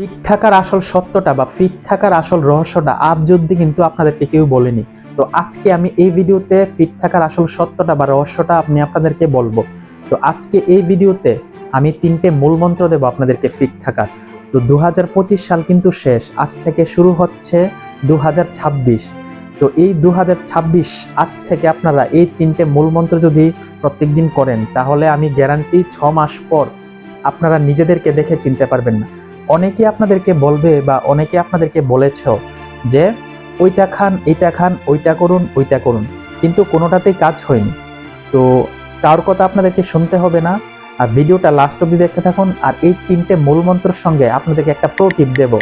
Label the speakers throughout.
Speaker 1: Fit থাকার আসল সত্যটা বা ফিট থাকার আসল রহস্যটা আজ কিন্তু আপনাদেরকে কেউ বলেনি। তো আজকে আমি এই ভিডিওতে ফিট থাকার আসল সত্যটা বা রহস্যটা আমি আপনাদেরকে বলব। তো আজকে এই ভিডিওতে আমি তিনটে মূল মন্ত্র দেবো আপনাদেরকে ফিট থাকার। তো দু হাজার পঁচিশ সাল কিন্তু শেষ, আজ থেকে শুরু হচ্ছে দু হাজার ছাব্বিশ। তো এই দু হাজার ছাব্বিশ, আজ থেকে আপনারা এই তিনটে মূল মন্ত্র যদি প্রত্যেকদিন করেন, তাহলে আমি গ্যারান্টি ছ মাস পর আপনারা নিজেদেরকে দেখে চিনতে পারবেন না। অনেকে আপনাদেরকে বলবে বা অনেকে আপনাদেরকে বলেছ যে, ওইটা খান এটা খান, ওইটা করুন ওইটা করুন। কিন্তু কোনোটাতেই কাজ হয়নি। তো তার কথা আপনাদেরকে শুনতে হবে না। আর ভিডিওটা লাস্ট অব্দি দেখতে থাকুন। আর এই তিনটে মূলমন্ত্রের সঙ্গে আপনাদেরকে একটা প্রো টিপ দেবো।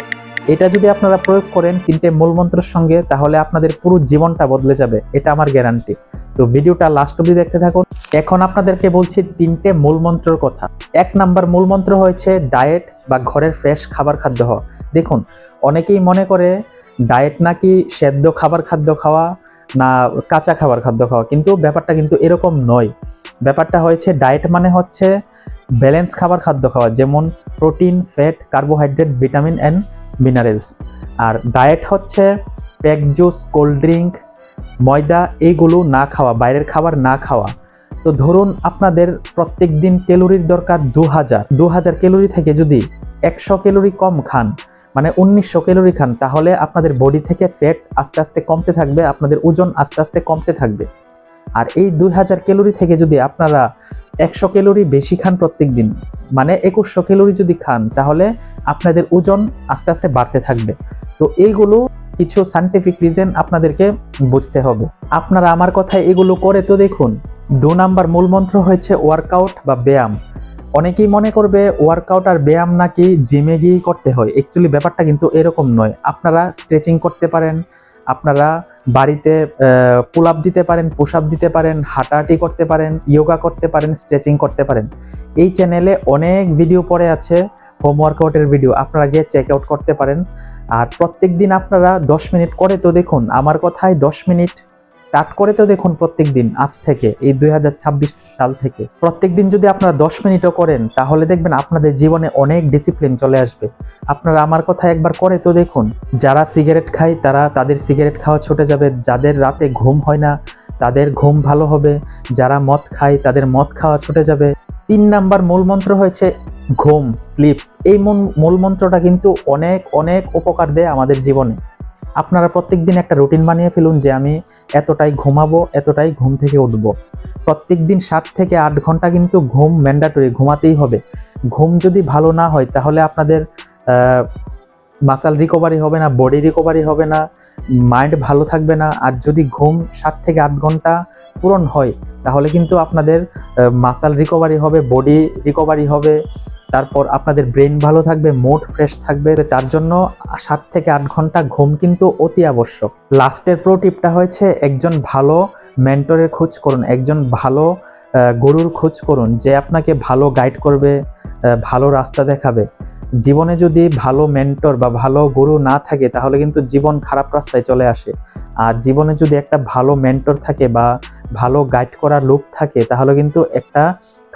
Speaker 1: এটা যদি আপনারা প্রয়োগ করেন তিনটে মূলমন্ত্রের সঙ্গে, তাহলে আপনাদের পুরো জীবনটা বদলে যাবে। এটা আমার গ্যারান্টি তো ভিডিওটা লাস্ট অব্দি দেখতে থাকুন। এখন আপনাদেরকে বলছি তিনটে মূলমন্ত্রের কথা। এক নাম্বার মূলমন্ত্র হয়েছে ডায়েট বা ঘরের ফ্রেশ খাবার খাদ্য হওয়া দেখুন, অনেকেই মনে করে ডায়েট নাকি সেদ্ধ খাবার খাদ্য খাওয়া না কাঁচা খাবার খাদ্য খাওয়া, কিন্তু ব্যাপারটা কিন্তু এরকম নয়। ব্যাপারটা হয়েছে ডায়েট মানে হচ্ছে ব্যালেন্স খাবার খাদ্য খাওয়া, যেমন protein fat carbohydrate vitamin and minerals R diet হচ্ছে প্যাক জুস কোল্ড ড্রিঙ্ক ময়দা এইগুলো না খাওয়া, বাইরের খাবার না খাওয়া। তো ধরুন আপনাদের প্রত্যেক দিন ক্যালোরির দরকার দু হাজার দু হাজার ক্যালোরি থেকে যদি একশো ক্যালোরি কম খান মানে উনিশশো ক্যালোরি খান, তাহলে আপনাদের বডি থেকে ফ্যাট আস্তে আস্তে কমতে থাকবে, আপনাদের ওজন আস্তে আস্তে কমতে থাকবে। আর এই দুই হাজার ক্যালোরি থেকে যদি আপনারা একশো ক্যালোরি বেশি খান প্রত্যেক দিন। মানে একুশশো ক্যালোরি যদি খান, তাহলে আপনাদের ওজন আস্তে আস্তে বাড়তে থাকবে। তো এইগুলো কিছু সাইন্টিফিক রিজন আপনাদেরকে বুঝতে হবে। আপনারা আমার কথায় এগুলো করে তো দেখুন, দু নাম্বার মূল মন্ত্র হয়েছে ওয়ার্কআউট বা ব্যায়াম। অনেকেই মনে করবে ওয়ার্কআউট আর ব্যায়াম নাকি জিমে গিয়েই করতে হয়। অ্যাকচুয়ালি ব্যাপারটা কিন্তু এরকম নয়। আপনারা স্ট্রেচিং করতে পারেন আপনারা বাড়িতে পুল আপ দিতে পারেন পুশ আপ দিতে পারেন, হাঁটাহাঁটি করতে পারেন ইয়োগা করতে পারেন স্ট্রেচিং করতে পারেন। এই চ্যানেলে অনেক ভিডিও পড়ে আছে হোম ওয়ার্কআউটের ভিডিও আপনারা গিয়ে চেক আউট করতে পারেন। আর প্রত্যেক দিন আপনারা দশ মিনিট করে তো দেখুন, আমার কথায় দশ মিনিট স্টার্ট করে তো দেখুন প্রত্যেক দিন আজ থেকে, এই দুই সাল থেকে। প্রত্যেক দিন যদি আপনারা দশ মিনিটও করেন, তাহলে দেখবেন আপনাদের জীবনে অনেক ডিসিপ্লিন চলে আসবে। আপনারা আমার কথা একবার করে তো দেখুন, যারা সিগারেট খায়, তারা তাদের সিগারেট খাওয়া ছুটে যাবে। যাদের রাতে ঘুম হয় না, তাদের ঘুম ভালো হবে। যারা মদ খায়, তাদের মদ খাওয়া ছুটে যাবে। তিন নাম্বার মূলমন্ত্র হয়েছে ঘুম স্লিপ এই মূলমন্ত্রটা কিন্তু অনেক অনেক উপকার দেয় আমাদের জীবনে। আপনারা প্রত্যেক দিন একটা রুটিন বানিয়ে ফেলুন যে আমি এতটাই ঘুমাবো, এতটাই ঘুম থেকে উঠব। প্রত্যেক দিন সাত থেকে আট ঘণ্টা কিন্তু ঘুম ম্যান্ডাটরি ঘুমাতেই হবে। ঘুম যদি ভালো না হয়, তাহলে আপনাদের মাসাল রিকভারি হবে না বডি রিকভারি হবে না মাইন্ড ভালো থাকবে না। আর যদি ঘুম সাত থেকে আট ঘণ্টা পূরণ হয়, তাহলে কিন্তু আপনাদের মাসাল রিকভারি হবে বডি রিকভারি হবে তারপর আপনাদের ব্রেন ভালো থাকবে মুড ফ্রেশ থাকবে তার জন্য সাত থেকে আট ঘণ্টা ঘুম কিন্তু অতি আবশ্যক। লাস্টের প্রো টিপটা হয়েছে একজন ভালো মেন্টরের খোঁজ করুন, একজন ভালো গরুর খোঁজ করুন যে আপনাকে ভালো গাইড করবে ভালো রাস্তা দেখাবে। জীবনে যদি ভালো মেন্টর বা ভালো গুরু না থাকে তাহলে কিন্তু জীবন খারাপ রাস্তায় চলে আসে। আর জীবনে যদি একটা ভালো মেন্টর থাকে বা ভালো গাইড করা লোক থাকে তাহলে কিন্তু একটা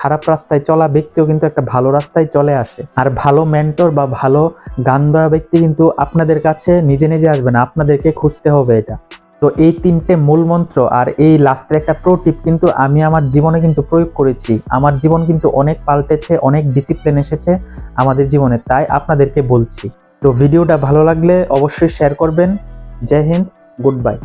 Speaker 1: খারাপ রাস্তায় চলা ব্যক্তিও কিন্তু একটা ভালো রাস্তায় চলে আসে। আর ভালো মেন্টর বা ভালো গান দেওয়া ব্যক্তি কিন্তু আপনাদের কাছে নিজে নিজে আসবে না, আপনাদেরকে খুঁজতে হবে এটা। তো এই তিনটে মূল মন্ত্র আর এই লাস্টের একটা প্রো টিপ কিন্তু আমি আমার জীবনে কিন্তু প্রয়োগ করেছি। আমার জীবন কিন্তু অনেক পাল্টেছে, অনেক ডিসিপ্লিন এসেছে আমাদের জীবনে, তাই আপনাদেরকে বলছি। তো ভিডিওটা ভালো লাগলে অবশ্যই শেয়ার করবেন। জয় হিন্দ গুড বাই